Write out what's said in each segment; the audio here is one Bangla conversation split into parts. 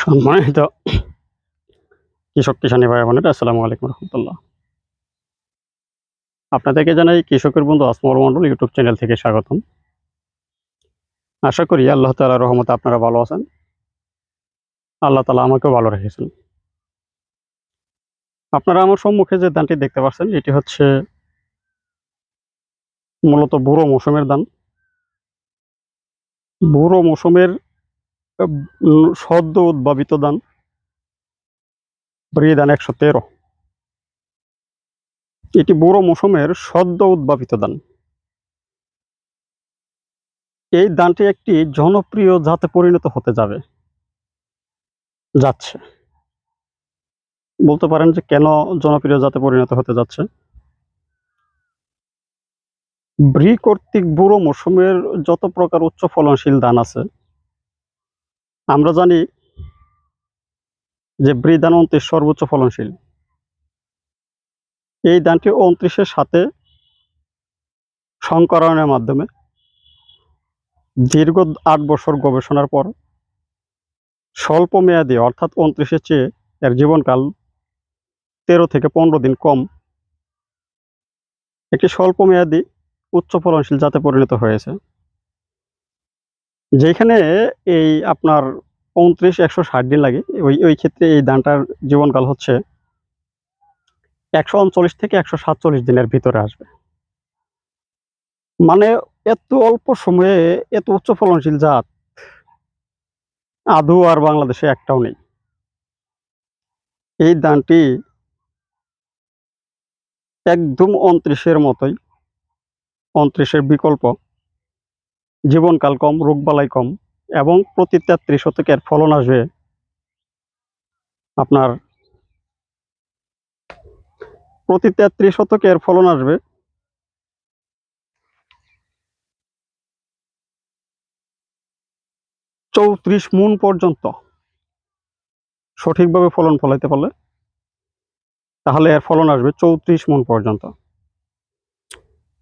সম্মানিত কৃষক কিষানী ভাই বোনেরা, আসসালামু আলাইকুম রহমতুল্লাহ। আপনাদেরকে জানাই কৃষকের বন্ধু আসমর মন্ডল ইউটিউব চ্যানেল থেকে স্বাগতম। আশা করি আল্লাহ তালা রহমতে আপনারা ভালো আছেন। আল্লাহ তালা আমাকেও ভালো রেখেছেন। আপনারা আমার সম্মুখে যে দানটি দেখতে পাচ্ছেন, এটি হচ্ছে মূলত বুড়ো মৌসুমের দান বুড়ো মৌসুমের সদ্য উদ্ভাবিত দান ব্রিদান একশো তেরো। এটি বুড়ো মৌসুমের সদ্য উদ্ভাবিত দান এই দানটি একটি জনপ্রিয় জাতে পরিণত হতে যাবে। যাচ্ছে। বলতে পারেন যে কেন জনপ্রিয় জাতে পরিণত হতে যাচ্ছে? ব্রি কর্তৃক বুড়ো মৌসুমের যত প্রকার উচ্চ ফলনশীল ধান আছে আমরা জানি যে ব্রি ধান উনত্রিশ সর্বোচ্চ ফলনশীল। এই ধানটি উনত্রিশের সাথে সংকরণের মাধ্যমে দীর্ঘ আট বছর গবেষণার পর স্বল্প মেয়াদী, অর্থাৎ উনত্রিশের চেয়ে এর জীবনকাল তেরো থেকে পনেরো দিন কম, একটি স্বল্প মেয়াদী উচ্চ ফলনশীল জাতে পরিণত হয়েছে। যেখানে এই আপনার উনত্রিশ একশো ষাট দিন লাগে। ওই ওই ক্ষেত্রে এই ধানটার জীবনকাল হচ্ছে একশো উনচল্লিশ থেকে একশো সাতচল্লিশ দিনের ভিতরে আসবে। মানে এত অল্প সময়ে এত উচ্চ ফলনশীল জাত আদৌ আর বাংলাদেশে একটাও নেই। এই ধানটি একদম উনত্রিশের মতোই উনত্রিশের বিকল্প। জীবনকাল কম, রোগবালাই কম এবং প্রতি তেত্রিশ শতকের ফলন আসবে আপনার প্রতি তেত্রিশ শতকের ফলন আসবে। চৌত্রিশ মুন পর্যন্ত সঠিকভাবে ফলন ফলাইতে পারলে তাহলে এর ফলন আসবে চৌত্রিশ মন পর্যন্ত।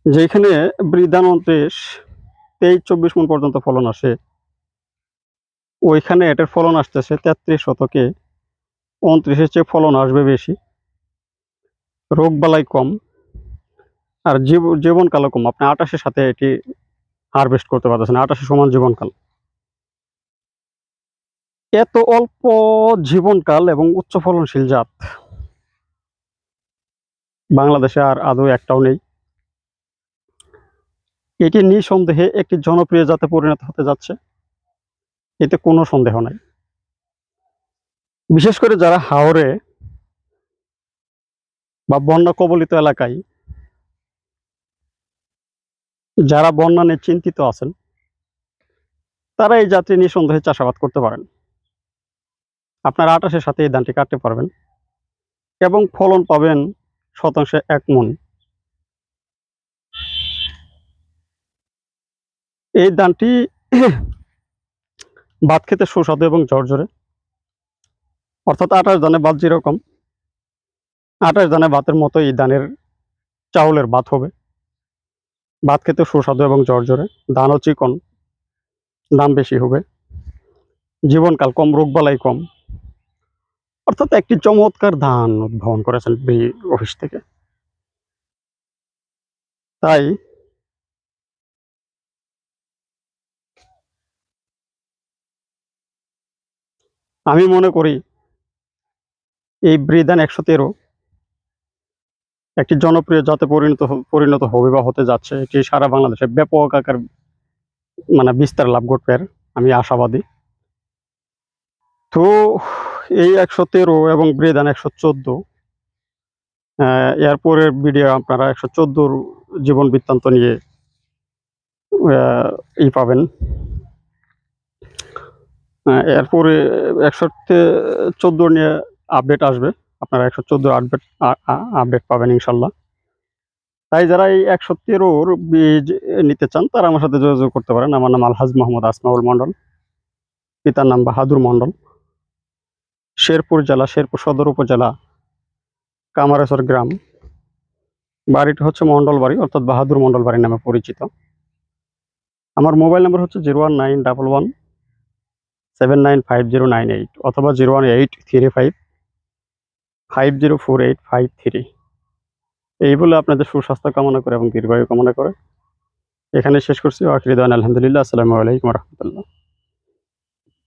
যেখানে বৃদ্ধান উনত্রিশ তেইশ, চব্বিশ মন পর্যন্ত ফলন আসে। ওইখানে এটার ফলন আসতেছে তেত্রিশ শতকে। উনত্রিশের চেয়ে ফলন আসবে বেশি। রোগবালাই কম। আর জীব, জীবনকালও কম। আপনি আটাশের সাথে এটি হারভেস্ট করতে পারতেছেন। আটাশে সমান জীবনকাল। এত অল্প জীবনকাল এবং উচ্চ ফলনশীল জাত। বাংলাদেশে আর আদৌ একটাও নেই। এটি নিঃসন্দেহে একটি জনপ্রিয় জাতে পরিণত হতে যাচ্ছে। এতে কোনো সন্দেহ নাই। বিশেষ করে যারা হাওরে বা বন্যা কবলিত এলাকায় যারা বন্যা নিয়ে চিন্তিত আছেন, তারা এই জাতীয় নিঃসন্দেহে চাষাবাদ করতে পারেন। আপনার আটাশের সাথে এই ধানটি কাটতে পারবেন এবং ফলন পাবেন শতাংশে এক মন এই ধানটি ভাত খেতে সুস্বাদু এবং ঝরঝরে। অর্থাৎ আঠাশ দানে ভাত যেরকম, আঠাশ দানে ভাতের মতো এই ধানের চাউলের ভাত হবে। ভাত খেতে সুস্বাদু এবং ঝরঝরে, ধানও চিকন, দাম বেশি হবে। জীবনকাল কম, রোগবালাই কম। অর্থাৎ একটি চমৎকার ধান উদ্ভাবন করেছেন বি অফিস থেকে। তাই আমি মনে করি এই ব্রিদান একশো তেরো একটি জনপ্রিয় জাতে পরিণত পরিণত হবে বা হতে যাচ্ছে। এটি সারা বাংলাদেশে ব্যাপক আকার মানে বিস্তার লাভ করবে আমি আশাবাদী। তো এই একশো তেরো এবং ব্রিদান একশো চোদ্দ এরপরের ভিডিও আপনারা একশো চোদ্দোর জীবন বৃত্তান্ত নিয়ে ই পাবেন। এরপরে একশো চোদ্দ নিয়ে আপডেট আসবে। আপনারা একশো চোদ্দ আপডেট আপডেট পাবেন ইনশাল্লাহ। তাই যারা এই একশো তেরোর বীজ নিতে চান, তারা আমার সাথে যোগাযোগ করতে পারেন। আমার নাম আলহাজ মোহাম্মদ আসমাউল মণ্ডল। পিতার নাম বাহাদুর মণ্ডল। শেরপুর জেলা, শেরপুর সদর উপজেলা, কামারেশ্বর গ্রাম। বাড়িটা হচ্ছে মণ্ডল বাড়ি, অর্থাৎ বাহাদুর মণ্ডল বাড়ি নামে পরিচিত। আমার মোবাইল নাম্বার হচ্ছে zero one nine double one seven nine five zero nine eight অথবা zero one eight three five five zero four eight five three এই বলে আপনাদের সুস্বাস্থ্য কামনা করে এবং দীর্ঘায়ু কামনা করে। এখানে শেষ করছি। আখরিদান আলহামদুলিল্লাহ। আসসালামু আলাইকুম রহমতুল্লাহ।